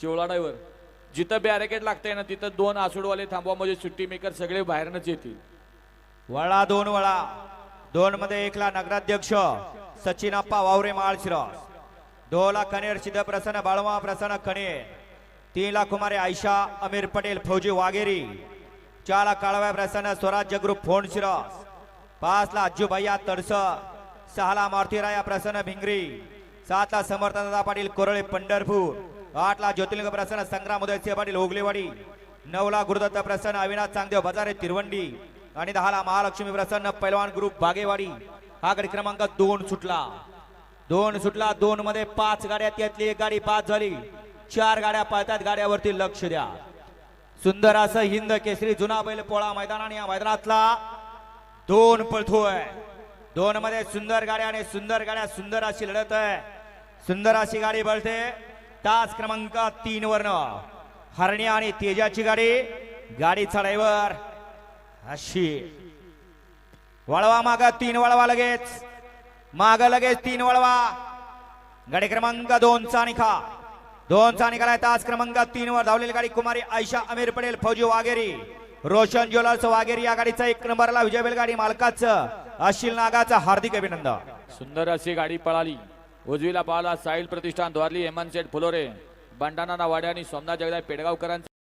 चिवळा driver जिथं barricade लागतंय ना तिथं दोन आसूडवाले थांबवा म्हणजे सुट्टी मेकर सगळे बाहेरनच येतील. वळा दोन वळा. दोन मध्ये एकला नगराध्यक्ष सचिन अप्पा वावरे माळशिरस. दोला कनेर सिद्ध प्रसन्न बाळवा प्रसन्न कनेर. तीनला कुमारी आयशा अमीर पटेल फौजी वाघेरी. चारला काळव्या प्रसन्न स्वराज्य ग्रुप फोन शिरस. पाचला अज्जू भैया तडस सहाला मारुतीराया प्रसन्न भिंगरी. सातला समर्थदादा पाटील कोरळे पंढरपूर. आठला ज्योतिर्लिंग प्रसन्न संग्राम उदय पाटील ओगलेवाडी नऊला गुरुदत्त प्रसन्न अविनाश चांगदेव बजारे तिरवंडी. आणि दहाला महालक्ष्मी प्रसन्न पैलवान ग्रुप बागेवाडी. हा गडी क्रमांक दोन सुटला. दोन सुटला दोन मध्ये पाच गाड्या त्यातली एक गाडी पाच झाली. चार गाड्या पळतात गाड्यावरती लक्ष द्या. सुंदर असं हिंद केसरी जुना बैल पोळा मैदान आणि या मैदानातला दोन पळतोय दोन मध्ये सुंदर गाड्या आणि सुंदर गाड्या सुंदर अशी लढत आहे. सुंदर अशी गाडी बळते. तास क्रमांक तीन वरन. हरण्या आणि तेजाची गाडी गाडी चढाईवर. अशी. वळवा माग तीन वळवा लगेच. माग लगेच तीन वळवा. गाडी क्रमांक दोनचा निखा दोनचा निघालाय तास क्रमांक तीन वर. धावलेली गाडी कुमारी आयशा अमीर पटेल फौजी वाघेरी. रोशन ज्वेलर्स वागेरी या गाडीचा एक नंबरला विजय बैलगाडी मालकाचं अशिल नागाचं हार्दिक अभिनंदन. सुंदर अशी गाडी पळाली. उजवीला पाहला साहिल प्रतिष्ठान द्वारली हेमंत शेठ फुलोरे बंडाना वाड्या आणि सोमनाथ जगदाय पेडगावकरांचा